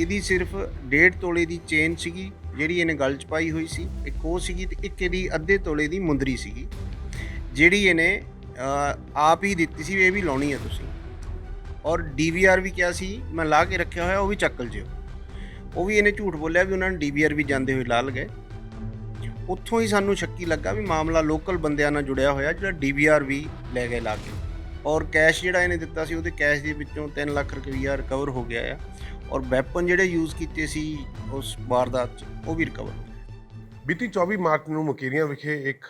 ਇਹਦੀ ਸਿਰਫ 1.5 ਤੋਲੇ ਦੀ ਚੇਨ ਸੀਗੀ, ਜਿਹੜੀ ਇਹਨੇ ਗਲ 'ਚ ਪਾਈ ਹੋਈ ਸੀ। ਇੱਕ ਉਹ ਸੀਗੀ ਤੇ ਇੱਕ ਇਹਦੀ ਅੱਧੇ ਤੋਲੇ ਦੀ ਮੁੰਦਰੀ ਸੀਗੀ, ਜਿਹੜੀ ਇਹਨੇ ਆਪ ਹੀ ਦਿੱਤੀ ਸੀ ਵੀ ਇਹ ਵੀ ਲਾਉਣੀ ਹੈ ਤੁਸੀਂ। ਔਰ ਡੀਵੀਆਰ ਵੀ ਕਿਹਾ ਸੀ, ਮੈਂ ਲਾ ਕੇ ਰੱਖਿਆ ਹੋਇਆ, ਉਹ ਵੀ ਚੱਕਲ ਜਿਓ ਉਹ ਵੀ ਇਹਨੇ ਝੂਠ ਬੋਲਿਆ ਵੀ ਉਹਨਾਂ ਨੇ ਡੀਵੀਆਰ ਵੀ ਜਾਂਦੇ ਹੋਏ ਲਾ ਲਗਏ। ਉੱਥੋਂ ਹੀ ਸਾਨੂੰ ਸ਼ੱਕੀ ਲੱਗਾ ਵੀ ਮਾਮਲਾ ਲੋਕਲ ਬੰਦਿਆਂ ਨਾਲ ਜੁੜਿਆ ਹੋਇਆ, ਜਿਹੜਾ ਡੀਵੀਆਰ ਵੀ ਲੈ ਗਏ ਲਾ ਕੇ। ਔਰ ਕੈਸ਼ ਜਿਹੜਾ ਇਹਨੇ ਦਿੱਤਾ ਸੀ, ਉਹਦੇ ਕੈਸ਼ ਦੇ ਵਿੱਚੋਂ 3 ਲੱਖ ਰੁਪਈਆ ਰਿਕਵਰ ਹੋ ਗਿਆ ਆ। ਔਰ ਵੈਪਨ ਜਿਹੜੇ ਯੂਜ਼ ਕੀਤੇ ਸੀ ਉਸ ਵਾਰਦਾਤ 'ਚ, ਉਹ ਵੀ ਰਿਕਵਰ ਹੋ ਗਏ। ਬੀਤੀ 24 ਮਾਰਚ ਨੂੰ ਮੁਕੇਰੀਆਂ ਵਿਖੇ ਇੱਕ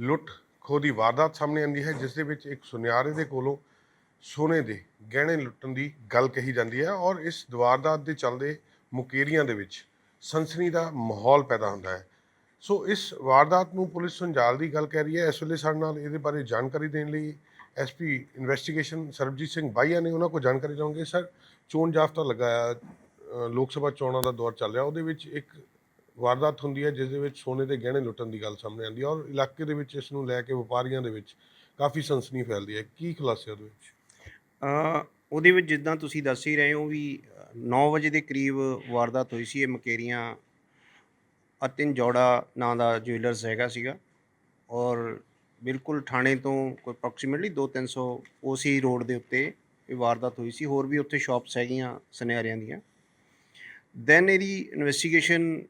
ਲੁੱਟ ਖੋਹ ਦੀ ਵਾਰਦਾਤ ਸਾਹਮਣੇ ਆਂਦੀ ਹੈ, ਜਿਸ ਦੇ ਵਿੱਚ ਇੱਕ ਸੁਨਿਆਰੇ ਦੇ ਕੋਲੋਂ ਸੋਨੇ ਦੇ ਗਹਿਣੇ ਲੁੱਟਣ ਦੀ ਗੱਲ ਕਹੀ ਜਾਂਦੀ ਹੈ ਔਰ ਇਸ ਵਾਰਦਾਤ ਦੇ ਚੱਲਦੇ ਮੁਕੇਰੀਆਂ ਦੇ ਵਿੱਚ ਸਨਸਨੀ ਦਾ ਮਾਹੌਲ ਪੈਦਾ ਹੁੰਦਾ ਹੈ। ਸੋ ਇਸ ਵਾਰਦਾਤ ਨੂੰ ਪੁਲਿਸ ਸੰਜਾਲ ਦੀ ਗੱਲ ਕਹਿ ਰਹੀ ਹੈ। ਇਸ ਵੇਲੇ ਸਾਡੇ ਨਾਲ ਇਹਦੇ ਬਾਰੇ ਜਾਣਕਾਰੀ ਦੇਣ ਲਈ ਐਸਪੀ ਇਨਵੈਸਟੀਗੇਸ਼ਨ ਸਰਬਜੀਤ ਸਿੰਘ ਬਾਈਆ ਨੇ ਉਹਨਾਂ ਕੋਲ ਜਾਣਕਾਰੀ ਲਵਾਂਗੇ ਸਰ ਚੋਣ ਜਾਫਤਾ ਲਗਾਇਆ ਅ, ਲੋਕ ਸਭਾ ਚੋਣਾਂ ਦਾ ਦੌਰ ਚੱਲ ਰਿਹਾ ਉਹਦੇ ਵਿੱਚ ਇੱਕ ਵਾਰਦਾਤ ਹੁੰਦੀ ਹੈ ਜਿਸ ਦੇ ਵਿੱਚ ਸੋਨੇ ਦੇ ਗਹਿਣੇ ਲੁੱਟਣ ਦੀ ਗੱਲ ਸਾਹਮਣੇ ਆਉਂਦੀ ਹੈ ਔਰ ਇਲਾਕੇ ਦੇ ਵਿੱਚ ਇਸ ਨੂੰ ਲੈ ਕੇ ਵਪਾਰੀਆਂ ਦੇ ਵਿੱਚ ਕਾਫੀ ਸਨਸਨੀ ਫੈਲਦੀ ਹੈ। ਕੀ ਖੁਲਾਸੇ ਉਹਦੇ ਵਿੱਚ? ਅ, ਉਹਦੇ ਵਿੱਚ ਜਿੱਦਾਂ ਤੁਸੀਂ ਦੱਸ ਹੀ ਰਹੇ ਹੋ ਵੀ 9 ਵਜੇ ਦੇ ਕਰੀਬ ਵਾਰਦਾਤ ਹੋਈ ਸੀ ਇਹ ਮਕੇਰੀਆਂ ਅਤਿਨ ਜੋੜਾ ਨਾਂ ਦਾ ਜੁਐਲਰਸ ਹੈਗਾ ਸੀਗਾ ਔਰ ਬਿਲਕੁਲ ਥਾਣੇ ਤੋਂ ਕੋਈ ਅਪਰੋਕਸੀਮੇਟਲੀ 2-300 ਉਸੇ ਰੋਡ ਦੇ ਉੱਤੇ ਇਹ ਵਾਰਦਾਤ ਹੋਈ ਸੀ। ਹੋਰ ਵੀ ਉੱਥੇ ਸ਼ਾਪਸ ਹੈਗੀਆਂ ਸੁਨਿਆਰਿਆਂ ਦੀਆਂ। ਦੈਨ ਇਹਦੀ ਇਨਵੈਸਟੀਗੇਸ਼ਨ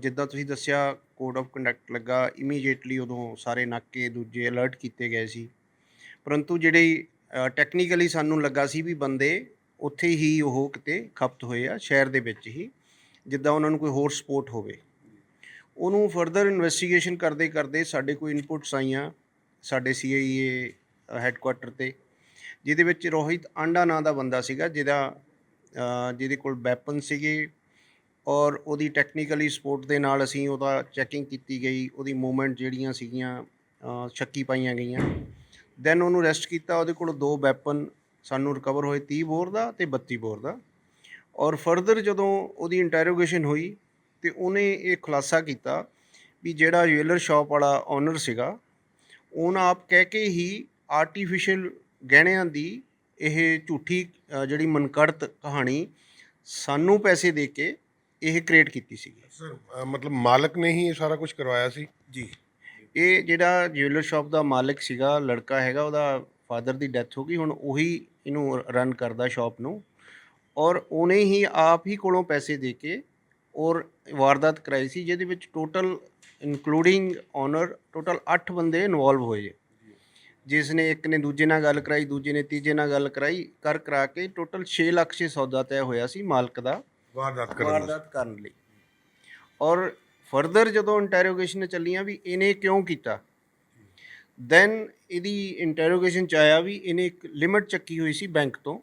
ਜਿੱਦਾਂ ਤੁਸੀਂ ਦੱਸਿਆ ਕੋਡ ਆਫ ਕੰਡਕਟ ਲੱਗਾ। ਇਮੀਡੀਏਟਲੀ ਉਦੋਂ ਸਾਰੇ ਨਾਕੇ ਦੂਜੇ ਅਲਰਟ ਕੀਤੇ ਗਏ ਸੀ। ਪਰੰਤੂ ਜਿਹੜੇ ਟੈਕਨੀਕਲੀ ਸਾਨੂੰ ਲੱਗਾ ਸੀ ਵੀ ਬੰਦੇ ਉੱਥੇ ਹੀ ਉਹ ਕਿਤੇ ਖਪਤ ਹੋਏ ਆ, ਸ਼ਹਿਰ ਦੇ ਵਿੱਚ ਹੀ, ਜਿੱਦਾਂ ਉਹਨਾਂ ਨੂੰ ਕੋਈ ਹੋਰ ਸਪੋਰਟ ਹੋਵੇ। ਉਹਨੂੰ ਫਰਦਰ ਇਨਵੈਸਟੀਗੇਸ਼ਨ ਕਰਦੇ ਕਰਦੇ ਸਾਡੇ ਕੋਈ ਇਨਪੁਟਸ ਆਈਆਂ, ਸਾਡੇ ਸੀਆਈਏ ਹੈੱਡਕੁਆਟਰ ਤੇ। ਜਿਹਦੇ ਵਿੱਚ ਰੋਹਿਤ ਆਂਡਾ ਨਾਂ ਦਾ ਬੰਦਾ ਸੀਗਾ ਜਿਹਦਾ ਜਿਹਦੇ ਕੋਲ ਵੈਪਨ ਸੀਗੇ ਔਰ ਉਹਦੀ ਟੈਕਨੀਕਲੀ ਸਪੋਰਟ ਦੇ ਨਾਲ ਅਸੀਂ ਉਹਦਾ ਚੈਕਿੰਗ ਕੀਤੀ ਗਈ ਉਹਦੀ ਮੂਵਮੈਂਟ ਜਿਹੜੀਆਂ ਸੀਗੀਆਂ ਅ, ਸ਼ੱਕੀ ਪਾਈਆਂ ਗਈਆਂ। ਦੈਨ ਉਹਨੂੰ ਅਰੈਸਟ ਕੀਤਾ ਉਹਦੇ ਕੋਲ ਦੋ ਵੈਪਨ ਸਾਨੂੰ ਰਿਕਵਰ ਹੋਏ 30 ਬੋਰ ਦਾ ਤੇ 32 ਬੋਰ ਦਾ। ਔਰ ਫਰਦਰ ਜਦੋਂ ਉਹਦੀ ਇੰਟਰੋਗੇਸ਼ਨ ਹੋਈ ਤੇ ਉਹਨੇ ਇਹ ਖੁਲਾਸਾ ਕੀਤਾ ਵੀ ਜਿਹੜਾ ਜੁਐਲਰ ਸ਼ਾਪ ਵਾਲਾ ਓਨਰ ਸੀਗਾ ਉਹਨਾਂ ਆਪ ਕਹਿ ਕੇ ਹੀ ਆਰਟੀਫੀਸ਼ੀਅਲ ਗਹਿਣਿਆਂ ਦੀ ਇਹ ਝੂਠੀ ਜਿਹੜੀ ਮਨਕੜਤ ਕਹਾਣੀ ਸਾਨੂੰ ਪੈਸੇ ਦੇ ਕੇ ਇਹ ਕ੍ਰੀਏਟ ਕੀਤੀ ਸੀਗੀ। ਸਰ ਮਤਲਬ ਮਾਲਕ ਨੇ ਹੀ ਇਹ ਸਾਰਾ ਕੁਝ ਕਰਵਾਇਆ ਸੀ? ਜੀ। ਇਹ ਜਿਹੜਾ ਜੁਐਲਰ ਸ਼ਾਪ ਦਾ ਮਾਲਕ ਸੀਗਾ ਲੜਕਾ ਹੈਗਾ ਉਹਦਾ ਫਾਦਰ ਦੀ ਡੈਥ ਹੋ ਗਈ ਹੁਣ ਉਹੀ ਇਹਨੂੰ ਰਨ ਕਰਦਾ ਸ਼ਾਪ ਨੂੰ। ਔਰ ਉਹਨੇ ਹੀ ਆਪ ਹੀ ਕੋਲੋਂ ਪੈਸੇ ਦੇ ਕੇ ਔਰ ਵਾਰਦਾਤ ਕਰਾਈ ਸੀ ਜਿਹਦੇ ਵਿੱਚ ਟੋਟਲ ਇਨਕਲੂਡਿੰਗ ਓਨਰ ਟੋਟਲ 8 ਬੰਦੇ ਇਨਵੋਲਵ ਹੋਏ। ਜੇ ਜਿਸ ਨੇ ਇੱਕ ਨੇ ਦੂਜੇ ਨਾਲ ਗੱਲ ਕਰਾਈ ਦੂਜੇ ਨੇ ਤੀਜੇ ਨਾਲ ਗੱਲ ਕਰਾਈ ਕਰ ਕਰਾ ਕੇ ਟੋਟਲ 6 ਲੱਖ 'ਚ ਸੌਦਾ ਤੈਅ ਹੋਇਆ ਸੀ ਮਾਲਕ ਦਾ ਵਾਰਦਾਤ ਕਰਨ ਵਾਰਦਾਤ ਕਰਨ ਲਈ। ਔਰ ਫਰਦਰ ਜਦੋਂ ਇੰਟਰੋਗੇਸ਼ਨ ਚੱਲੀਆਂ ਵੀ ਇਹਨੇ ਕਿਉਂ ਕੀਤਾ? ਦੈਨ ਇਹਦੀ ਇੰਟਰੋਗੇਸ਼ਨ ਚ ਆਇਆ ਵੀ ਇਹਨੇ ਇੱਕ ਲਿਮਟ ਚੱਕੀ ਹੋਈ ਸੀ ਬੈਂਕ ਤੋਂ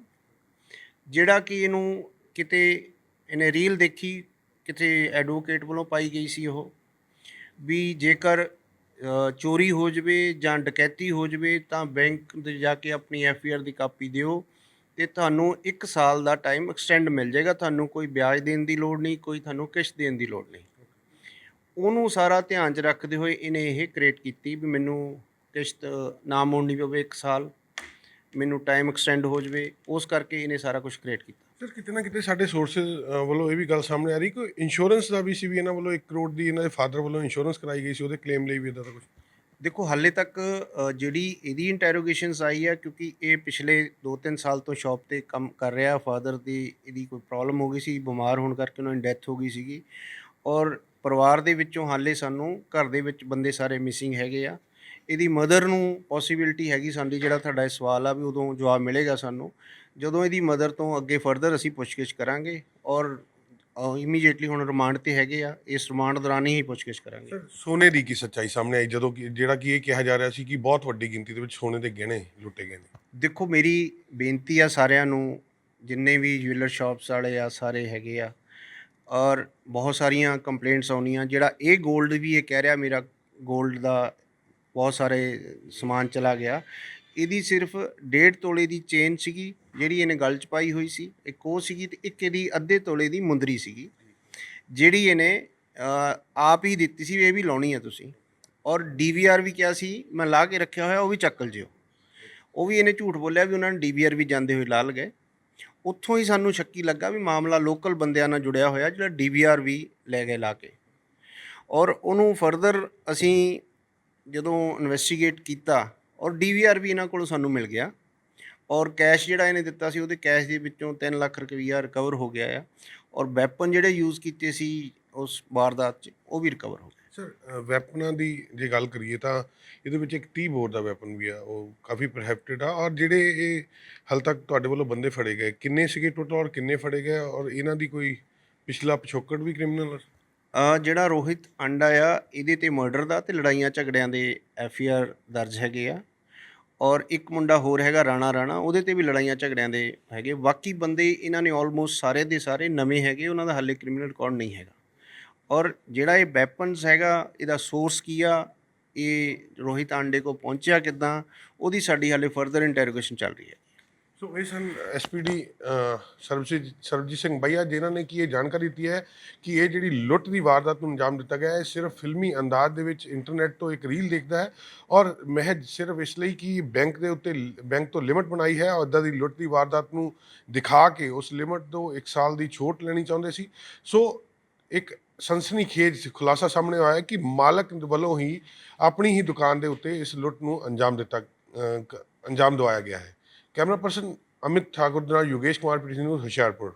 ਜਿਹੜਾ ਕਿ ਇਹਨੂੰ ਕਿਤੇ ਇਹਨੇ ਰੀਲ ਦੇਖੀ ਕਿਤੇ ਐਡਵੋਕੇਟ ਵੱਲੋਂ ਪਾਈ ਗਈ ਸੀ ਉਹ ਵੀ ਜੇਕਰ ਚੋਰੀ ਹੋ ਜਵੇ ਜਾਂ ਡਕੈਤੀ ਹੋ ਜਵੇ ਤਾਂ ਬੈਂਕ ਦੇ ਜਾ ਕੇ ਆਪਣੀ ਐਫ ਆਰ ਦੀ ਕਾਪੀ ਦਿਓ ਤੇ ਤੁਹਾਨੂੰ 1 ਸਾਲ ਦਾ ਟਾਈਮ ਐਕਸਟੈਂਡ ਮਿਲ ਜਾਏਗਾ। ਤੁਹਾਨੂੰ ਕੋਈ ਵਿਆਜ ਦੇਣ ਦੀ ਲੋੜ ਨਹੀਂ, ਕੋਈ ਤੁਹਾਨੂੰ ਕਿਸ਼ਤ ਦੇਣ ਦੀ ਲੋੜ ਨਹੀਂ। ਉਹਨੂੰ ਸਾਰਾ ਧਿਆਨ 'ਚ ਰੱਖਦੇ ਹੋਏ ਇਹਨੇ ਇਹ ਕ੍ਰੀਏਟ ਕੀਤੀ ਵੀ ਮੈਨੂੰ ਕਿਸ਼ਤ ਨਾ ਮੋੜਨੀ ਪਵੇ 1 ਸਾਲ, ਮੈਨੂੰ ਟਾਈਮ ਐਕਸਟੈਂਡ ਹੋ ਜਵੇ। ਉਸ ਕਰਕੇ ਇਹਨੇ ਸਾਰਾ ਕੁਝ ਕ੍ਰੀਏਟ ਕੀਤਾ। ਸਰ ਕਿਤੇ ਨਾ ਕਿਤੇ ਸਾਡੇ ਸੋਰਸਸ ਵੱਲੋਂ ਇਹ ਵੀ ਗੱਲ ਸਾਹਮਣੇ ਆ ਰਹੀ ਕਿ ਇੰਸ਼ੋਰੈਂਸ ਦਾ ਵੀ ਸੀ ਵੀ ਇਹਨਾਂ ਵੱਲੋਂ 1 ਕਰੋੜ ਦੀ ਇਹਨਾਂ ਦੇ ਫਾਦਰ ਵੱਲੋਂ ਇੰਸ਼ੋਰੈਂਸ ਕਰਾਈ ਗਈ ਸੀ ਉਹਦੇ ਕਲੇਮ ਲਈ ਵੀ ਇਦਾਂ ਦਾ ਕੁਝ ਦੇਖੋ ਹਾਲੇ ਤੱਕ ਅ, ਜਿਹੜੀ ਇਹਦੀ ਇੰਟਰੋਗੇਸ਼ਨਸ ਆਈ ਆ ਕਿਉਂਕਿ ਇਹ ਪਿਛਲੇ 2-3 ਸਾਲ ਤੋਂ ਸ਼ਾਪ ਤੇ ਕੰਮ ਕਰ ਰਿਹਾ ਫਾਦਰ ਦੀ ਇਹਦੀ ਕੋਈ ਪ੍ਰੋਬਲਮ ਹੋ ਗਈ ਸੀ ਬਿਮਾਰ ਹੋਣ ਕਰਕੇ ਉਹਨਾਂ ਦੀ ਡੈਥ ਹੋ ਗਈ ਸੀਗੀ। ਔਰ ਪਰਿਵਾਰ ਦੇ ਵਿੱਚੋਂ ਹਾਲੇ ਸਾਨੂੰ ਘਰ ਦੇ ਵਿੱਚ ਬੰਦੇ ਸਾਰੇ ਮਿਸਿੰਗ ਹੈਗੇ ਆ। ਇਹਦੀ ਮਦਰ ਨੂੰ ਪੋਸਿਬਿਲਿਟੀ ਹੈਗੀ ਸਾਡੀ ਜਿਹੜਾ ਤੁਹਾਡਾ ਇਹ ਸਵਾਲ ਆ ਵੀ ਉਦੋਂ ਜਵਾਬ ਮਿਲੇਗਾ ਸਾਨੂੰ। ਜਦੋਂ ਇਹਦੀ ਮਦਰ ਤੋਂ ਅੱਗੇ ਫਰਦਰ ਅਸੀਂ ਪੁੱਛਗਿੱਛ ਕਰਾਂਗੇ ਔਰ ਇਮੀਡੀਏਟਲੀ ਹੁਣ ਰਿਮਾਂਡ ਤੇ ਹੈਗੇ ਆ ਇਸ ਰਿਮਾਂਡ ਦੌਰਾਨ ਹੀ ਪੁੱਛਗਿੱਛ ਕਰਾਂਗੇ। ਸੋਨੇ ਦੀ ਕੀ ਸੱਚਾਈ ਸਾਹਮਣੇ ਆਈ? ਜਦੋਂ ਕਿ ਜਿਹੜਾ ਕਿ ਇਹ ਕਿਹਾ ਜਾ ਰਿਹਾ ਸੀ ਕਿ ਬਹੁਤ ਵੱਡੀ ਗਿਣਤੀ ਦੇ ਵਿੱਚ ਸੋਨੇ ਦੇ ਗਹਿਣੇ ਲੁੱਟੇ ਗਏ ਨੇ। ਦੇਖੋ ਮੇਰੀ ਬੇਨਤੀ ਆ ਸਾਰਿਆਂ ਨੂੰ ਜਿੰਨੇ ਵੀ ਜੁਐਲਰ ਸ਼ਾਪਸ ਵਾਲੇ ਆ ਸਾਰੇ ਹੈਗੇ ਆ ਔਰ ਬਹੁਤ ਸਾਰੀਆਂ ਕੰਪਲੇਂਟਸ ਆਉਣੀਆਂ ਜਿਹੜਾ ਇਹ 골ਡ ਵੀ ਇਹ ਕਹਿ ਰਿਹਾ ਮੇਰਾ 골ਡ ਦਾ ਬਹੁਤ ਸਾਰੇ ਸਮਾਨ ਚਲਾ ਗਿਆ। ਇਹਦੀ ਸਿਰਫ 1.5 ਤੋਲੇ ਦੀ ਚੇਨ ਸੀਗੀ, ਜਿਹੜੀ ਇਹਨੇ ਗਲ 'ਚ ਪਾਈ ਹੋਈ ਸੀ। ਇੱਕ ਉਹ ਸੀਗੀ ਤੇ ਇੱਕ ਇਹਦੀ ਅੱਧੇ ਤੋਲੇ ਦੀ ਮੁੰਦਰੀ ਸੀਗੀ, ਜਿਹੜੀ ਇਹਨੇ ਆਪ ਹੀ ਦਿੱਤੀ ਸੀ ਵੀ ਇਹ ਵੀ ਲਾਉਣੀ ਆ ਤੁਸੀਂ। ਔਰ ਡੀਵੀਆਰ ਵੀ ਕਿਹਾ ਸੀ, ਮੈਂ ਲਾ ਕੇ ਰੱਖਿਆ ਹੋਇਆ, ਉਹ ਵੀ ਚੱਕਲ ਜਿਓ ਉਹ ਵੀ ਇਹਨੇ ਝੂਠ ਬੋਲਿਆ ਵੀ ਉਹਨਾਂ ਨੇ ਡੀਵੀਆਰ ਵੀ ਜਾਂਦੇ ਹੋਏ ਲਾ ਲਗਏ ਉੱਥੋਂ ਹੀ ਸਾਨੂੰ ਸ਼ੱਕੀ ਲੱਗਾ ਵੀ ਮਾਮਲਾ ਲੋਕਲ ਬੰਦਿਆਂ ਨਾਲ ਜੁੜਿਆ ਹੋਇਆ, ਜਿਹੜਾ ਡੀਵੀਆਰ ਵੀ ਲੈ ਗਏ ਲਾ ਕੇ। ਔਰ ਉਹਨੂੰ ਫਰਦਰ ਅਸੀਂ ਜਦੋਂ ਇਨਵੈਸਟੀਗੇਟ ਕੀਤਾ ਔਰ ਡੀਵੀਆਰ ਵੀ ਇਹਨਾਂ ਕੋਲੋਂ ਸਾਨੂੰ ਮਿਲ ਗਿਆ। ਔਰ ਕੈਸ਼ ਜਿਹੜਾ ਇਹਨੇ ਦਿੱਤਾ ਸੀ ਉਹਦੇ ਕੈਸ਼ ਦੇ ਵਿੱਚੋਂ 3 ਲੱਖ ਰੁਪਈਆ ਰਿਕਵਰ ਹੋ ਗਿਆ ਆ। ਔਰ ਵੈਪਨ ਜਿਹੜੇ ਯੂਜ਼ ਕੀਤੇ ਸੀ ਉਸ ਵਾਰਦਾਤ 'ਚ ਉਹ ਵੀ ਰਿਕਵਰ ਹੋ ਗਏ। ਸਰ ਵੈਪਨਾਂ ਦੀ ਜੇ ਗੱਲ ਕਰੀਏ ਤਾਂ ਇਹਦੇ ਵਿੱਚ ਇੱਕ 30 ਬੋਰ ਦਾ ਵੈਪਨ ਵੀ ਆ ਉਹ ਕਾਫੀ ਪ੍ਰੋਹਿਬਿਟਡ ਆ। ਔਰ ਜਿਹੜੇ ਇਹ ਹਾਲ ਤੱਕ ਤੁਹਾਡੇ ਵੱਲੋਂ ਬੰਦੇ ਫੜੇ ਗਏ ਕਿੰਨੇ ਸੀਗੇ ਟੋਟਲ ਔਰ ਕਿੰਨੇ ਫੜੇ ਗਏ? ਔਰ ਇਹਨਾਂ ਦੀ ਕੋਈ ਪਿਛਲਾ ਪਿਛੋਕੜ ਵੀ ਕ੍ਰਿਮੀਨਲ ਆ? ਜਿਹੜਾ ਰੋਹਿਤ ਅੰਡਾ ਆ ਇਹਦੇ ਤੇ ਮਰਡਰ ਦਾ ਤੇ ਲੜਾਈਆਂ ਝਗੜਿਆਂ ਦੇ ਐਫ ਆਰ ਦਰਜ ਹੈਗੇ ਆ। ਔਰ ਇੱਕ ਮੁੰਡਾ ਹੋਰ ਹੈਗਾ ਰਾਣਾ ਰਾਣਾ, ਉਹਦੇ ਤੇ ਵੀ ਲੜਾਈਆਂ ਝਗੜਿਆਂ ਦੇ ਹੈਗੇ। ਬਾਕੀ ਬੰਦੇ ਇਹਨਾਂ ਨੇ ਆਲਮੋਸਟ ਸਾਰੇ ਦੇ ਸਾਰੇ ਨਵੇਂ ਹੈਗੇ, ਉਹਨਾਂ ਦਾ ਹਾਲੇ ਕ੍ਰਿਮੀਨਲ ਰਿਕਾਰਡ ਨਹੀਂ ਹੈਗਾ। ਔਰ ਜਿਹੜਾ ਇਹ ਵੈਪਨਸ ਹੈਗਾ, ਇਹਦਾ ਸੋਰਸ ਕੀ ਆ? ਇਹ ਰੋਹਿਤ ਆਂਡੇ ਕੋ ਪਹੁੰਚਿਆ ਕਿੱਦਾਂ? ਉਹਦੀ ਸਾਡੀ ਹਾਲੇ ਫਰਦਰ ਇੰਟਰੋਗੇਸ਼ਨ ਚੱਲ ਰਹੀ ਹੈ। ਸੋ ਇਹ ਸਨ ਐਸਪੀਡੀ ਸਰਬਜੀਤ ਸਰਬਜੀਤ ਸਿੰਘ ਭਈਆ ਜਿਨ੍ਹਾਂ ਨੇ ਕੀ ਇਹ ਜਾਣਕਾਰੀ ਦਿੱਤੀ ਹੈ ਕਿ ਇਹ ਜਿਹੜੀ ਲੁੱਟ ਦੀ ਵਾਰਦਾਤ ਨੂੰ ਅੰਜਾਮ ਦਿੱਤਾ ਗਿਆ ਹੈ, ਇਹ ਸਿਰਫ ਫਿਲਮੀ ਅੰਦਾਜ਼ ਦੇ ਵਿੱਚ ਇੰਟਰਨੈਟ ਤੋਂ ਇੱਕ ਰੀਲ ਦੇਖਦਾ ਹੈ ਔਰ ਮਹਿਜ ਸਿਰਫ ਇਸ ਲਈ ਕਿ ਬੈਂਕ ਦੇ ਉੱਤੇ ਬੈਂਕ ਤੋਂ ਲਿਮਟ ਬਣਾਈ ਹੈ ਔਰ ਇੱਦਾਂ ਦੀ ਲੁੱਟ ਦੀ ਵਾਰਦਾਤ ਨੂੰ ਦਿਖਾ ਕੇ ਉਸ ਲਿਮਟ ਤੋਂ 1 ਸਾਲ ਦੀ ਛੋਟ ਲੈਣੀ ਚਾਹੁੰਦੇ ਸੀ। ਸੋ ਇੱਕ ਸਨਸਨੀਖੇਜ ਖੁਲਾਸਾ ਸਾਹਮਣੇ ਆਇਆ ਹੈ ਕਿ ਮਾਲਕ ਵੱਲੋਂ ਹੀ ਆਪਣੀ ਹੀ ਦੁਕਾਨ ਦੇ ਉੱਤੇ ਇਸ ਲੁੱਟ ਨੂੰ ਅੰਜਾਮ ਦਿੱਤਾ ਅੰਜਾਮ ਦਵਾਇਆ ਗਿਆ ਹੈ। કેમેરા પર્સન અમિત ઠાકોર દ્વારા યોગેશ કુમાર પીટી ન્યૂઝ હોશિયારપુર.